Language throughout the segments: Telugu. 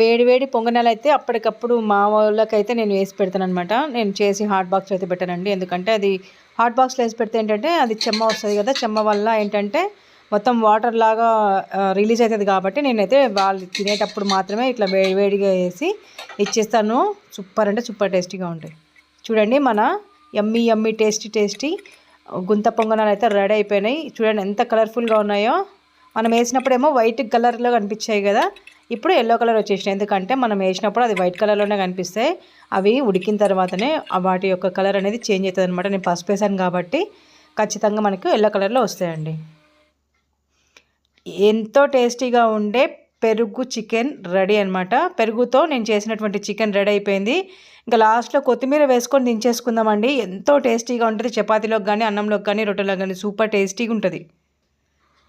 వేడివేడి పొంగనాలు అయితే అప్పటికప్పుడు మా వాళ్ళకైతే నేను వేసి పెడతాను అనమాట నేను చేసి హాట్ బాక్స్లో అయితే పెట్టానండి. ఎందుకంటే అది హాట్ బాక్స్లో వేసి పెడితే ఏంటంటే అది చెమ్మ వస్తుంది కదా చెమ్మ వల్ల ఏంటంటే మొత్తం వాటర్ లాగా రిలీజ్ అవుతుంది కాబట్టి నేనైతే వాళ్ళు తినేటప్పుడు మాత్రమే ఇట్లా వేడి వేడిగా వేసి ఇచ్చేస్తాను. సూపర్ అంటే సూపర్ టేస్టీగా ఉంటాయి. చూడండి మన ఎమ్మి ఎమ్మి టేస్టీ టేస్టీ గుంత పొంగనాలు అయితే రెడీ అయిపోయినాయి. చూడండి ఎంత కలర్ఫుల్గా ఉన్నాయో. మనం వేసినప్పుడేమో వైట్ కలర్లో కనిపించాయి కదా. ఇప్పుడు ఎల్లో కలర్ వచ్చేసినాయి. ఎందుకంటే మనం వేసినప్పుడు అది వైట్ కలర్లోనే కనిపిస్తాయి అవి ఉడికిన తర్వాతనే వాటి యొక్క కలర్ అనేది చేంజ్ అవుతుంది అనమాట నేను పసుపు వేసాను కాబట్టి ఖచ్చితంగా మనకు ఎల్లో కలర్లో వస్తాయండి. ఎంతో టేస్టీగా ఉండే పెరుగు చికెన్ రెడీ అనమాట పెరుగుతో నేను చేసినటువంటి చికెన్ రెడీ అయిపోయింది. ఇంకా లాస్ట్లో కొత్తిమీర వేసుకొని దించేసుకుందామండి. ఎంతో టేస్టీగా ఉంటుంది. చపాతీలోకి కానీ అన్నంలోకి కానీ రొట్టెలోకి కానీ సూపర్ టేస్టీగా ఉంటుంది.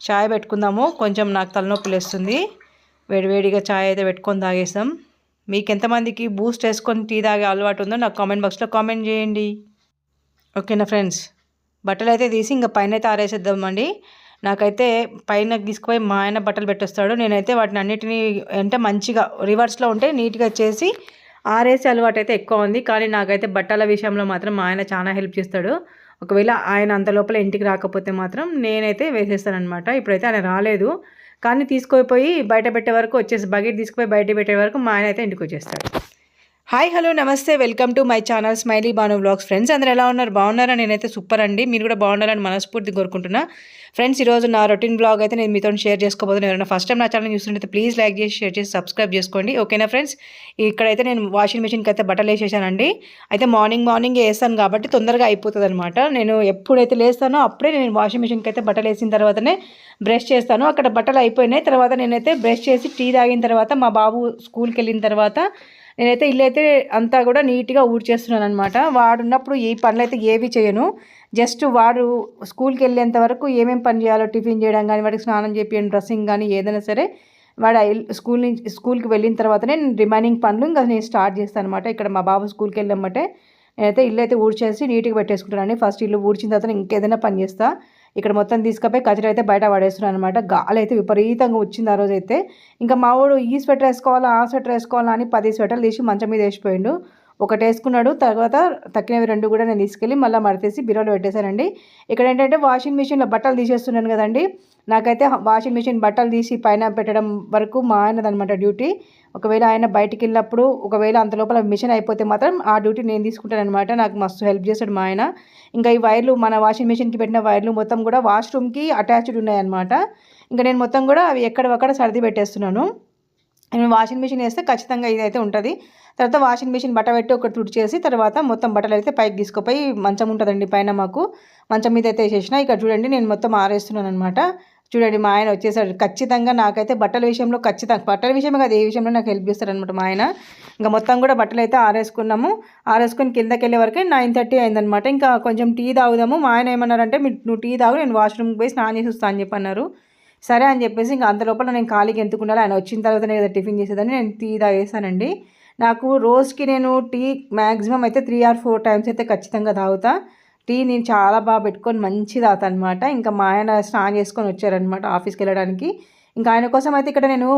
చాయ్ పెట్టుకుందాము. కొంచెం నాకు తలనొప్పి లేస్తుంది. వేడివేడిగా చాయ్ అయితే పెట్టుకొని తాగేస్తాం. మీకు ఎంతమందికి బూస్ట్ వేసుకొని టీ తాగే అలవాటు ఉందో నాకు కామెంట్ బాక్స్లో కామెంట్ చేయండి. ఓకేనా ఫ్రెండ్స్ బట్టలు అయితే తీసి ఇంకా పైన అయితే ఆరేసేద్దామండి నాకైతే పైన తీసుకుపోయి మా ఆయన బట్టలు పెట్టేస్తాడు. నేనైతే వాటిని అన్నిటినీ అంటే మంచిగా రివర్స్లో ఉంటే నీట్గా చేసి ఆరేసే అలవాటు అయితే ఎక్కువ ఉంది. కానీ నాకైతే బట్టల విషయంలో మాత్రం మా ఆయన చాలా హెల్ప్ చేస్తాడు. ఒకవేళ ఆయన అంత లోపల ఇంటికి రాకపోతే మాత్రం నేనైతే వేసేస్తానమాట ఇప్పుడైతే ఆయన రాలేదు. కానీ తీసుకుపోయి బయట పెట్టే వరకు వచ్చేసి బకెట్ తీసుకుపోయి బయట పెట్టే వరకు మా ఆయన అయితే ఇంటికి వచ్చేస్తాడు. Hi hello namaste. Welcome to my channel Smiley Banu blogs friends అందరూ ఎలా ఉన్నారు? బాగున్నారా? నేనైతే సూపర్ అండి. మీరు కూడా బాగున్నారని మనస్ఫూర్తి కోరుకుంటున్నా. ఫ్రెండ్స్ ఈరోజు నా రొటీన్ బ్లాగ్ అయితే నేను మీతో షేర్ చేసుకోబోతున్నాను ఎవరైనా ఫస్ట్ టైం నా ఛానల్ చూస్తుంటే ప్లీజ్ లైక్ చేసి షేర్ చేసి సబ్స్క్రైబ్ చేసుకోండి. ఓకేనా ఫ్రెండ్స్? ఇక్కడైతే నేను వాషింగ్ మిషన్కి అయితే బట్టలు వేసేసానండి. అయితే మార్నింగ్ మార్నింగ్ వేస్తాను కాబట్టి తొందరగా అయిపోతుంది అనమాట నేను ఎప్పుడైతే లేస్తానో అప్పుడే నేను వాషింగ్ మిషన్కి అయితే బట్టలు వేసిన తర్వాతనే బ్రష్ చేస్తాను. అక్కడ బట్టలు అయిపోయినాయి. తర్వాత నేనైతే బ్రష్ చేసి టీ తాగిన తర్వాత మా బాబు స్కూల్కి వెళ్ళిన తర్వాత నేనైతే ఇల్లు అయితే అంతా కూడా నీట్గా ఊడ్చేస్తున్నాను అనమాట వాడున్నప్పుడు ఈ పనులు అయితే ఏవి చేయను. జస్ట్ వాడు స్కూల్కి వెళ్ళేంత వరకు ఏమేమి పని చేయాలో టిఫిన్ చేయడం కానీ వాడికి స్నానం చేపించడం డ్రెస్సింగ్ కానీ ఏదైనా సరే వాడు స్కూల్ నుంచి స్కూల్కి వెళ్ళిన తర్వాతనే నేను రిమైనింగ్ పనులు ఇంకా నేను స్టార్ట్ చేస్తాను అనమాట ఇక్కడ మా బాబు స్కూల్కి వెళ్ళామంటే నేనైతే ఇల్లు అయితే ఊడ్చేసి నీట్గా పెట్టేసుకుంటానండి ఫస్ట్ ఇల్లు ఊడ్చిన తర్వాత ఇంకేదైనా పని చేస్తాను ఇక్కడ మొత్తం తీసుకపోయి కచరా అయితే బయట పడేస్తున్నాను అనమాట గాలి అయితే విపరీతంగా వచ్చింది ఆ రోజు అయితే ఇంకా మావాడు ఈ స్వెటర్ వేసుకోవాలా ఆ స్వెటర్ వేసుకోవాలా అని పది స్వెటర్లు తీసి మంచం మీద వేసిపోయిండు. ఒకటి వేసుకున్నాడు తర్వాత తక్కినవి రెండు కూడా నేను తీసుకెళ్ళి మళ్ళీ మడతేసి బీరోలో పెట్టేశానండి. ఇక్కడ ఏంటంటే వాషింగ్ మిషన్లో బట్టలు తీసేస్తున్నాను కదండి. నాకైతే వాషింగ్ మిషన్ బట్టలు తీసి పైన పెట్టడం వరకు మా ఆయనదనమాట డ్యూటీ. ఒకవేళ ఆయన బయటికి వెళ్ళినప్పుడు ఒకవేళ అంత లోపల మిషన్ అయిపోతే మాత్రం ఆ డ్యూటీ నేను తీసుకుంటాను అనమాట నాకు మస్తు హెల్ప్ చేస్తాడు మా ఆయన. ఇంకా ఈ వైర్లు మన వాషింగ్ మిషన్కి పెట్టిన వైర్లు మొత్తం కూడా వాష్రూమ్కి అటాచ్డ్ ఉన్నాయన్నమాట. ఇంకా నేను మొత్తం కూడా అవి ఎక్కడవక్కడ సర్ది పెట్టేస్తున్నాను. నేను వాషింగ్ మిషన్ వేస్తే ఖచ్చితంగా ఇదైతే ఉంటుంది. తర్వాత వాషింగ్ మిషన్ బట్ట పెట్టి ఒకటి తుడిచేసి తర్వాత మొత్తం బట్టలు అయితే పైకి తీసుకుపోయి మంచం ఉంటుందండి పైన మాకు. మంచం మీద అయితే వేసేసిన. ఇక్కడ చూడండి నేను మొత్తం ఆరేస్తున్నాను అనమాట చూడండి మా ఆయన వచ్చేసాడు. ఖచ్చితంగా నాకైతే బట్టల విషయంలో ఖచ్చితంగా బట్టల విషయమే కాదు ఏ విషయంలో నాకు హెల్ప్ చేస్తారనమాట మా ఆయన. ఇంకా మొత్తం కూడా బట్టలు అయితే ఆరేసుకున్నాము. ఆరేసుకుని కిందకి వెళ్ళే వరకే నైన్ థర్టీ అయిందనమాట ఇంకా కొంచెం టీ తాగుదాము. మా ఆయన ఏమన్నారంటే మీరు నువ్వు టీ తాగు నేను వాష్రూమ్కి పోయి స్నానం చేసి వస్తాను అని చెప్పి అన్నారు సరే అని చెప్పేసి ఇంకా అంత లోపల నేను ఖాళీకి ఎందుకున్నాను ఆయన వచ్చిన తర్వాతనే కదా టిఫిన్ చేసేదని నేను టీ తాగేసానండి. నాకు రోజుకి నేను టీ మ్యాక్సిమం అయితే త్రీ ఆర్ ఫోర్ టైమ్స్ అయితే ఖచ్చితంగా తాగుతా. టీ నేను చాలా బాగా పెట్టుకొని మంచి తాగుతాను అనమాట ఇంకా మా ఆయన స్నానం చేసుకొని వచ్చారనమాట ఆఫీస్కి వెళ్ళడానికి. ఇంకా ఆయన కోసం అయితే ఇక్కడ నేను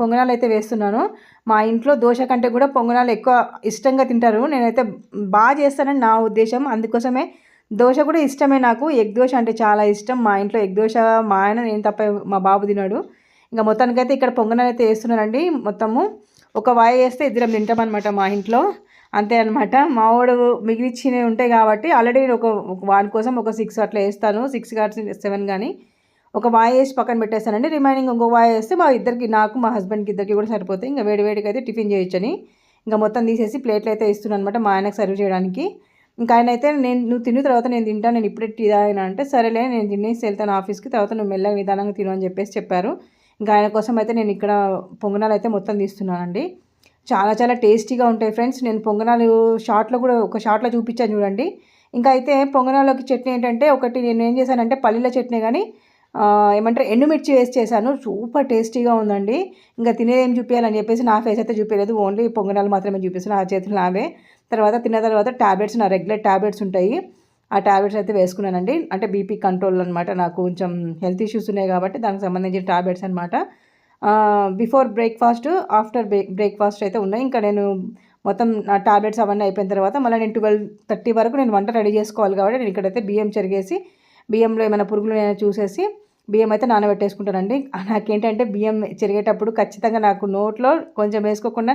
పొంగనాలు అయితే వేస్తున్నాను. మా ఇంట్లో దోశ కంటే కూడా పొంగనాలు ఎక్కువ ఇష్టంగా తింటారు. నేనైతే బాగా చేస్తానని నా ఉద్దేశం. అందుకోసమే దోశ కూడా ఇష్టమే నాకు. ఎగ్ దోశ అంటే చాలా ఇష్టం. మా ఇంట్లో ఎగ్ దోశ మా ఆయన నేను తప్ప మా బాబు తినాడు. ఇంకా మొత్తానికైతే ఇక్కడ పొంగనైతే అయితే వేస్తున్నానండి మొత్తము ఒక వాయి వేస్తే ఇద్దరం తింటామన్నమాట మా ఇంట్లో. అంతే అనమాట మా వాడు మిగిలిచ్చినవి ఉంటాయి కాబట్టి ఆల్రెడీ ఒక వాడి కోసం ఒక సిక్స్ అట్లా వేస్తాను. సిక్స్ కానీ సెవెన్ కానీ ఒక వాయి వేసి పక్కన పెట్టేస్తానండి. రిమైనింగ్ ఇంకో వాయి వేస్తే మా ఇద్దరికి నాకు మా హస్బెండ్కి ఇద్దరికి కూడా సరిపోతాయి. ఇంకా వేడివేడికి అయితే టిఫిన్ చేయొచ్చని ఇంకా మొత్తం తీసేసి ప్లేట్లు అయితే ఇస్తున్నాను అనమాట మా ఆయనకు సర్వ్ చేయడానికి. ఇంకా ఆయన అయితే నేను నువ్వు తిన్న తర్వాత నేను తింటాను నేను ఇప్పుడే టీ తాగినా అంటే సరేలే నేను తినేసి వెళ్తాను ఆఫీస్కి. తర్వాత నువ్వు మెల్లగా నిదానంగా తిను అని చెప్పేసి చెప్పారు. ఇంకా ఆయన కోసం అయితే నేను ఇక్కడ పొంగనాలు అయితే మొత్తం తీస్తున్నానండి. చాలా చాలా టేస్టీగా ఉంటాయి ఫ్రెండ్స్. నేను పొంగనాలు షార్ట్లో కూడా ఒక షార్ట్లో చూపించాను చూడండి. ఇంకా అయితే పొంగనాలకి చట్నీ ఏంటంటే ఒకటి నేను ఏం చేశానంటే పల్లీల చట్నీ కానీ ఏమంటారు ఎండుమిర్చి వేసి చేశాను. సూపర్ టేస్టీగా ఉందండి. ఇంకా తినేది ఏం చూపించాలని చెప్పేసి నా ఫేస్ అయితే చూపించలేదు ఓన్లీ పొంగనాలు మాత్రమే చూపిస్తాను ఆ చేతులు నావే. తర్వాత తిన్న తర్వాత ట్యాబ్లెట్స్ నా రెగ్యులర్ ట్యాబ్లెట్స్ ఉంటాయి. ఆ ట్యాబ్లెట్స్ అయితే వేసుకున్నానండి. అంటే బీపీ కంట్రోల్ అనమాట నాకు కొంచెం హెల్త్ ఇష్యూస్ ఉన్నాయి కాబట్టి దానికి సంబంధించిన ట్యాబ్లెట్స్ అనమాట before breakfast after break breakfast అయితే ఉన్నాయి. ఇంకా నేను మొత్తం నా టాబ్లెట్స్ అవన్నీ అయిపోయిన తర్వాత మళ్ళీ నేను ట్వెల్వ్ థర్టీ వరకు నేను వంట రెడీ చేసుకోవాలి కాబట్టి నేను ఇక్కడైతే బియ్యం చెరిగేసి బియ్యంలో ఏమైనా పురుగులు నేను చూసేసి బియ్యం అయితే నానబెట్టేసుకుంటానండి. నాకేంటంటే బియ్యం చెరిగేటప్పుడు ఖచ్చితంగా నాకు నోట్లో కొంచెం వేసుకోకుండా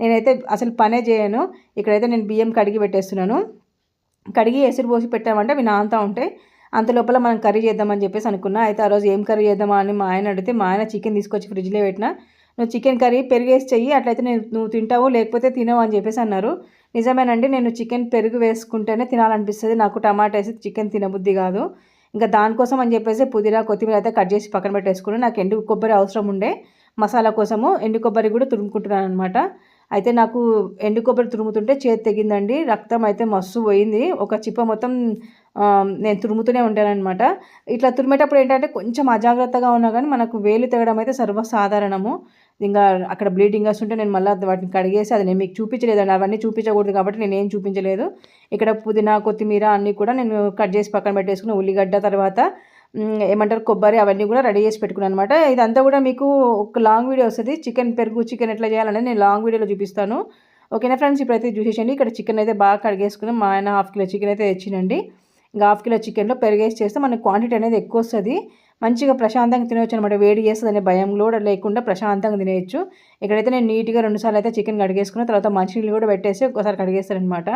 నేనైతే అసలు పనే చేయను. ఇక్కడైతే నేను బియ్యం కడిగి పెట్టేస్తున్నాను. కడిగి ఎసురు పోసి పెట్టామంటే అవి నానుతూ ఉంటాయి. అంత లోపల మనం కర్రీ చేద్దామని చెప్పేసి అనుకున్నా. అయితే ఆ రోజు ఏం కర్రీ చేద్దామా అని మా ఆయన అడిగితే మా ఆయన చికెన్ తీసుకొచ్చి ఫ్రిడ్జ్లో పెట్టిన. నువ్వు చికెన్ కర్రీ పెరిగేసి చెయ్యి అట్లయితే నేను నువ్వు తింటావు లేకపోతే తినవు అని చెప్పేసి అన్నారు. నిజమేనండి నేను చికెన్ పెరుగు వేసుకుంటేనే తినాలనిపిస్తుంది. నాకు టమాటా వేసి చికెన్ తినబుద్ధి కాదు. ఇంకా దానికోసం అని చెప్పేసి పుదీనా కొత్తిమీర అయితే కట్ చేసి పక్కన పెట్టేసుకున్నాను నాకు ఎండు కొబ్బరి అవసరం ఉండే. మసాలా కోసము ఎండు కొబ్బరి కూడా తురుముకుంటున్నాను అనమాట అయితే నాకు ఎండు కొబ్బరి తురుముతుంటే చేతి తెగిందండి రక్తం అయితే మస్తు పోయింది. ఒక చిప్ప మొత్తం నేను తురుముతూనే ఉంటానన్నమాట. ఇట్లా తురిమేటప్పుడు ఏంటంటే కొంచెం అజాగ్రత్తగా ఉన్నా కానీ మనకు వేలు తెగడం అయితే సర్వసాధారణము. ఇంకా అక్కడ బ్లీడింగ్ వస్తుంటే నేను మళ్ళీ వాటిని కడిగేసి అది నేను మీకు చూపించలేదండి. అవన్నీ చూపించకూడదు కాబట్టి నేను ఏం చూపించలేదు. ఇక్కడ పుదీనా కొత్తిమీర అన్నీ కూడా నేను కట్ చేసి పక్కన పెట్టేసుకుని ఉల్లిగడ్డ తర్వాత ఏమంటారు కొబ్బరి అవన్నీ కూడా రెడీ చేసి పెట్టుకున్నాను అనమాట ఇదంతా కూడా మీకు ఒక లాంగ్ వీడియో వస్తుంది. చికెన్ పెరుగు చికెన్ ఎట్లా చేయాలనేది నేను లాంగ్ వీడియోలో చూపిస్తాను. ఓకేనా ఫ్రెండ్స్? ఇప్పుడైతే చూసేసండి ఇక్కడ చికెన్ అయితే బాగా కడిగేసుకుని మా ఆయన హాఫ్ కిలో చికెన్ అయితే తెచ్చినండి ఇంకా హాఫ్ కిలో చికెన్లో పెరిగేసి చేస్తే మనకి క్వాంటిటీ అనేది ఎక్కువ వస్తుంది. మంచిగా ప్రశాంతంగా తినవచ్చు అనమాట వేడి చేస్తుంది అనే భయం కూడా లేకుండా ప్రశాంతంగా తినేయచ్చు. ఇక్కడైతే నేను నీట్గా రెండుసార్లు అయితే చికెన్ కడిగేసుకున్న తర్వాత మంచినీళ్ళు కూడా పెట్టేసి ఒకసారి కడిగేస్తారనమాట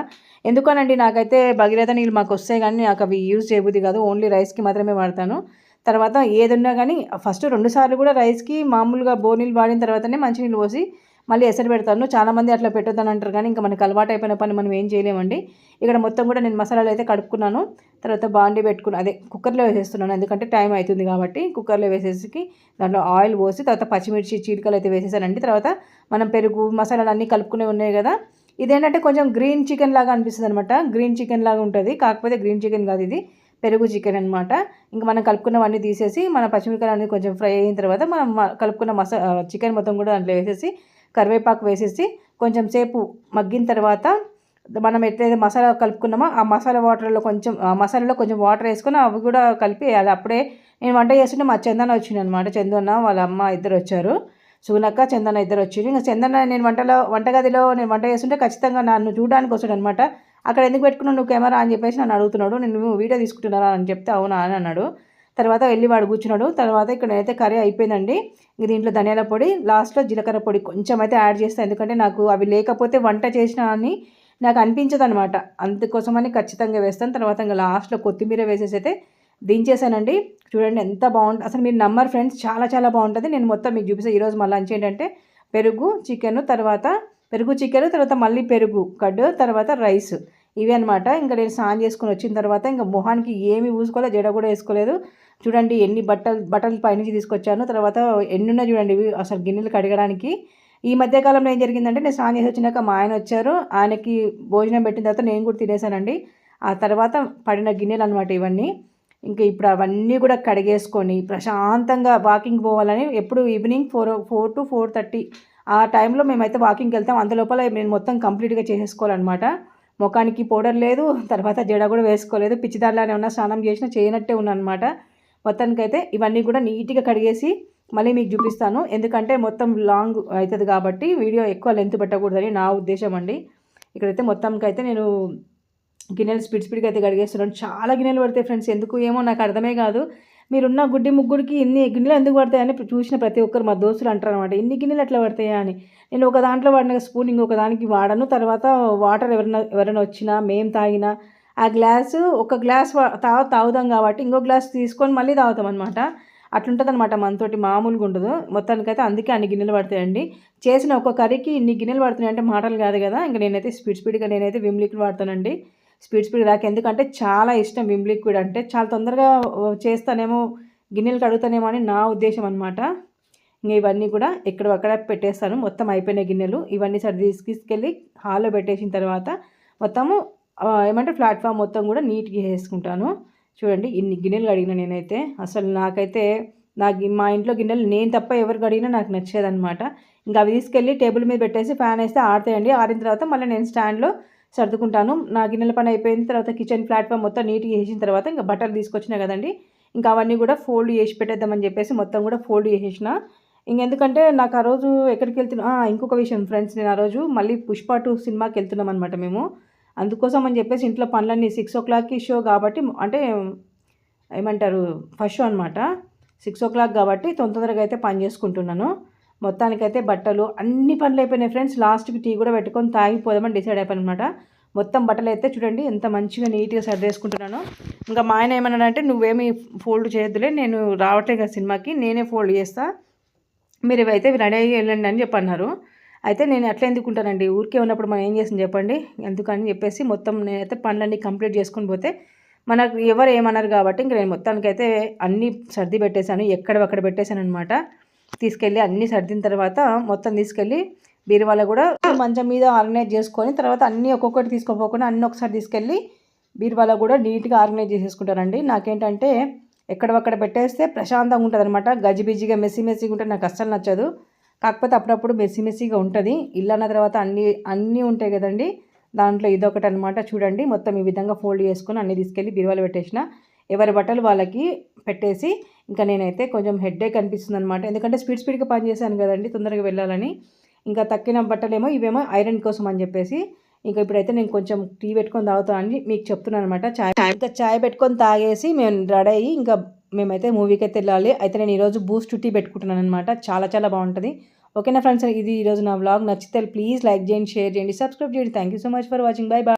ఎందుకనండి నాకైతే భగీరథ నీళ్ళు మాకు వస్తాయి కానీ నాకు అవి యూజ్ చేయబుద్ది కాదు. ఓన్లీ రైస్కి మాత్రమే వాడతాను. తర్వాత ఏదున్నా కానీ ఫస్ట్ రెండుసార్లు కూడా రైస్కి మామూలుగా బోనీళ్ళు వాడిన తర్వాతనే మంచినీళ్ళు పోసి మళ్ళీ ఎసరు పెడతాను. చాలామంది అట్లా పెట్టొద్దని అంటారు కానీ ఇంకా మనకు అలవాటు అయిపోయిన పని మనం ఏం చేయలేమండి. ఇక్కడ మొత్తం కూడా నేను మసాలాలు అయితే కడుక్కున్నాను. తర్వాత బాండి పెట్టుకున్నాను అదే కుక్కర్లో వేసేస్తున్నాను. ఎందుకంటే టైం అవుతుంది కాబట్టి కుక్కర్లో వేసేసి దాంట్లో ఆయిల్ పోసి తర్వాత పచ్చిమిర్చి చీలికలు అయితే వేసేసానండి. తర్వాత మనం పెరుగు మసాలాలు అన్నీ కలుపుకునే ఉన్నాయి కదా. ఇదేంటంటే కొంచెం గ్రీన్ చికెన్ లాగా అనిపిస్తుంది అనమాట గ్రీన్ చికెన్ లాగా ఉంటుంది. కాకపోతే గ్రీన్ చికెన్ కాదు ఇది. పెరుగు చికెన్ అనమాట ఇంకా మనం కలుపుకున్నవన్నీ తీసేసి మన పచ్చిమిరకాయలు అనేది కొంచెం ఫ్రై అయిన తర్వాత మనం కలుపుకున్న మసా చికెన్ మొత్తం కూడా దాంట్లో వేసేసి కరివేపాకు వేసేసి కొంచెం సేపు మగ్గిన తర్వాత మనం ఎట్లయితే మసాలా కలుపుకున్నామో ఆ మసాలా వాటర్లో కొంచెం ఆ మసాలాలో కొంచెం వాటర్ వేసుకుని అవి కూడా కలిపి అది అప్పుడే నేను వంట చేస్తుంటే మా చందన వచ్చింది అనమాట చందన వాళ్ళ అమ్మ ఇద్దరు వచ్చారు. సునక్క చందన ఇద్దరు వచ్చి ఇంకా చందన నేను వంటలో వంటగదిలో నేను వంట చేస్తుంటే ఖచ్చితంగా నన్ను చూడడానికి వస్తాడు అనమాట అక్కడ ఎందుకు పెట్టుకున్నావు నువ్వు కెమెరా అని చెప్పేసి నన్ను అడుగుతున్నాడు. నేను వీడియో తీసుకుంటున్నారా అని చెప్తే అవునా అని అన్నాడు. తర్వాత వెళ్ళి వాడు కూర్చున్నాడు. తర్వాత ఇక్కడ అయితే కర్రీ అయిపోయిందండి. ఇంక దీంట్లో ధనియాల పొడి లాస్ట్లో జీలకర్ర పొడి కొంచెం అయితే యాడ్ చేస్తాను ఎందుకంటే నాకు అవి లేకపోతే వంట చేసిన అని నాకు అనిపించదు అనమాట అందుకోసమని ఖచ్చితంగా వేస్తాను. తర్వాత ఇంకా లాస్ట్లో కొత్తిమీర వేసేసి అయితే దించేసానండి. చూడండి ఎంత బాగుంటుంది అసలు మీరు నమ్మర్ ఫ్రెండ్స్ చాలా చాలా బాగుంటుంది. నేను మొత్తం మీకు చూపిస్తాను ఈరోజు మళ్ళీ లంచ్ ఏంటంటే పెరుగు చికెన్ తర్వాత పెరుగు చికెన్ తర్వాత మళ్ళీ పెరుగు కడ్డు తర్వాత రైస్. ఇవి అనమాట ఇంకా నేను స్నానం చేసుకుని వచ్చిన తర్వాత ఇంకా మొహానికి ఏమి పూసుకోలేదు జడ కూడా వేసుకోలేదు. చూడండి ఎన్ని బట్టలు బట్టలు పైనుంచి తీసుకొచ్చాను. తర్వాత ఎన్నున్నా చూడండి ఇవి అసలు గిన్నెలు కడగడానికి. ఈ మధ్యకాలంలో ఏం జరిగిందంటే నేను స్నానం చేసి వచ్చినాక మా ఆయన వచ్చారు. ఆయనకి భోజనం పెట్టిన తర్వాత నేను కూడా తినేసానండి. ఆ తర్వాత పడిన గిన్నెలు అనమాట ఇవన్నీ. ఇంకా ఇప్పుడు అవన్నీ కూడా కడిగేసుకొని ప్రశాంతంగా వాకింగ్ పోవాలని ఎప్పుడు evening four four to four thirty ఆ టైంలో మేమైతే వాకింగ్కి వెళ్తాం. అందులోపల నేను మొత్తం కంప్లీట్గా చేసేసుకోవాలన్నమాట. ముఖానికి పౌడర్ లేదు తర్వాత జడ కూడా వేసుకోలేదు. పిచ్చిదారులానే ఉన్న స్నానం చేసినా చేయనట్టే ఉన్నానమాట మొత్తానికైతే ఇవన్నీ కూడా నీట్గా కడిగేసి మళ్ళీ మీకు చూపిస్తాను. ఎందుకంటే మొత్తం లాంగ్ అవుతుంది కాబట్టి వీడియో ఎక్కువ లెంత్ పెట్టకూడదని నా ఉద్దేశం అండి. ఇక్కడైతే మొత్తంకైతే నేను గిన్నెలు స్పీడ్ స్పీడ్గా అయితే కడిగేస్తున్నాను. చాలా గిన్నెలు పడతాయి ఫ్రెండ్స్. ఎందుకు ఏమో నాకు అర్థమే కాదు. మీరున్న గుడ్డి ముగ్గురికి ఇన్ని గిన్నెలు ఎందుకు పడతాయని చూసిన ప్రతి ఒక్కరు మా దోస్తులు అంటారు అనమాట ఇన్ని గిన్నెలు ఎట్లా పడతాయా? అని. నేను ఒక దాంట్లో వాడిన స్పూన్ ఇంకొక దానికి వాడను. తర్వాత వాటర్ ఎవరైనా ఎవరైనా వచ్చినా మేము తాగినా ఆ గ్లాసు ఒక గ్లాస్ తాగు తాగుదాం కాబట్టి ఇంకో గ్లాస్ తీసుకొని మళ్ళీ తాగుతాం అనమాట అట్లుంటుంది అనమాట మనతోటి మామూలుగా ఉండదు. మొత్తానికైతే అందుకే అన్ని గిన్నెలు పడతాయండి. చేసిన ఒక కర్రీకి ఇన్ని గిన్నెలు పడుతున్నాయి అంటే మాటలు కాదు కదా. ఇంకా నేనైతే స్పీడ్ స్పీడ్గా నేనైతే విమ్ లిక్విడ్ వాడతానండి. స్పీడ్ స్పీడ్ రాక ఎందుకంటే చాలా ఇష్టం విమ్ లిక్విడ్ అంటే చాలా తొందరగా చేస్తానేమో గిన్నెలు కడుగుతానేమో అని నా ఉద్దేశం అనమాట ఇంకా ఇవన్నీ కూడా ఎక్కడక్కడ పెట్టేస్తాను. మొత్తం అయిపోయిన గిన్నెలు ఇవన్నీ సరి తీసుకెళ్ళి హాల్లో పెట్టేసిన తర్వాత మొత్తము ఏమంటే ప్లాట్ఫామ్ మొత్తం కూడా నీట్గా వేసుకుంటాను. చూడండి ఇన్ని గిన్నెలు కడిగిన నేనైతే. అసలు నాకైతే నాకు మా ఇంట్లో గిన్నెలు నేను తప్ప ఎవరు కడిగినా నాకు నచ్చేదనమాట ఇంకా అవి తీసుకెళ్ళి టేబుల్ మీద పెట్టేసి ఫ్యాన్ వేస్తే ఆడతాయండి. ఆడిన తర్వాత మళ్ళీ నేను స్టాండ్లో సర్దుకుంటాను. నా గిన్నెల పని అయిపోయిన తర్వాత కిచెన్ ప్లాట్ఫామ్ మొత్తం నీట్గా వేసిన తర్వాత ఇంకా బట్టలు తీసుకొచ్చినా కదండి. ఇంకా అవన్నీ కూడా ఫోల్డ్ చేసి పెట్టేద్దామని చెప్పేసి మొత్తం కూడా ఫోల్డ్ చేసేసిన. ఇంకెందుకంటే నాకు ఆ రోజు ఎక్కడికి వెళ్తున్నా ఇంకొక విషయం ఫ్రెండ్స్ నేను ఆ రోజు మళ్ళీ పుష్ప టూ సినిమాకి వెళ్తున్నాం అనమాట మేము. అందుకోసం అని చెప్పేసి ఇంట్లో పనులన్నీ సిక్స్ ఓ క్లాక్కి షో కాబట్టి అంటే ఏమంటారు ఫస్ట్ షో అనమాట సిక్స్ ఓ క్లాక్ కాబట్టి తొందరగా అయితే పని చేసుకుంటున్నాను. మొత్తానికైతే బట్టలు అన్ని పనులు అయిపోయినాయి ఫ్రెండ్స్ లాస్ట్కి టీ కూడా పెట్టుకొని తాగిపోదామని డిసైడ్ అయిపోయాను అనమాట మొత్తం బట్టలు అయితే చూడండి ఎంత మంచిగా నీట్గా సర్దేసుకుంటున్నాను. ఇంకా మా ఆయన ఏమన్నాడంటే నువ్వేమి ఫోల్డ్ చేయొద్దులే నేను రావట్లే కదా సినిమాకి నేనే ఫోల్డ్ చేస్తా. మీరు ఇవైతే రెడీ అయ్యి వెళ్ళండి అని చెప్పన్నారు. అయితే నేను అట్లా ఎందుకుంటానండి ఊరికే ఉన్నప్పుడు మనం ఏం చేసింది చెప్పండి? ఎందుకని చెప్పేసి మొత్తం నేనైతే పనులన్నీ కంప్లీట్ చేసుకొని పోతే మనకు ఎవరు ఏమన్నారు కాబట్టి ఇంక నేను మొత్తానికైతే అన్నీ సర్ది పెట్టేశాను ఎక్కడవక్కడ పెట్టేశాను అనమాట తీసుకెళ్ళి అన్నీ సర్దిన తర్వాత మొత్తం తీసుకెళ్ళి బీరువాలో కూడా మంచం మీద ఆర్గనైజ్ చేసుకొని తర్వాత అన్నీ ఒక్కొక్కటి తీసుకోపోకుండా అన్నీ ఒకసారి తీసుకెళ్ళి బీరువాలో కూడా నీట్గా ఆర్గనైజ్ చేసేసుకుంటానండి నాకేంటంటే ఎక్కడవక్కడ పెట్టేస్తే ప్రశాంతంగా ఉంటుంది అనమాట గజిబిజిగా మెస్సీ మెస్సీగా ఉంటే నాకు అస్సలు నచ్చదు. కాకపోతే అప్పుడప్పుడు మెస్సి మెస్సీగా ఉంటుంది. ఇల్లు అన్న తర్వాత అన్నీ అన్నీ ఉంటాయి కదండి. దాంట్లో ఇదొకటి అనమాట చూడండి మొత్తం ఈ విధంగా ఫోల్డ్ చేసుకుని అన్నీ తీసుకెళ్ళి బీరువాలు పెట్టేసిన. ఎవరి బట్టలు వాళ్ళకి పెట్టేసి ఇంకా నేనైతే కొంచెం హెడ్ఏక్ అనిపిస్తుంది అనమాట ఎందుకంటే స్పీడ్ స్పీడ్గా పనిచేశాను కదండి తొందరగా వెళ్ళాలని. ఇంకా తక్కిన బట్టలేమో ఇవేమో ఐరన్ కోసం అని చెప్పేసి ఇంకా ఇప్పుడైతే నేను కొంచెం టీ పెట్టుకొని తాగుతానని మీకు చెప్తున్నాను అనమాట చాయ్ ఇంకా చాయ్ పెట్టుకొని తాగేసి మేము రెడీ అయ్యి ఇంకా మేమైతే మూవీకి అయితే వెళ్ళాలి. అయితే నేను ఈరోజు బూస్ట్ టీ పెట్టుకుంటున్నాను అనమాట చాలా చాలా బాగుంటుంది. ఓకేనా ఫ్రెండ్స్? ఇది ఈరోజు నా వ్లాగ్. నచ్చితే ప్లీజ్ లైక్ చేయండి షేర్ చేయండి సబ్స్క్రైబ్ చేయండి. Thank you so much for watching bye bye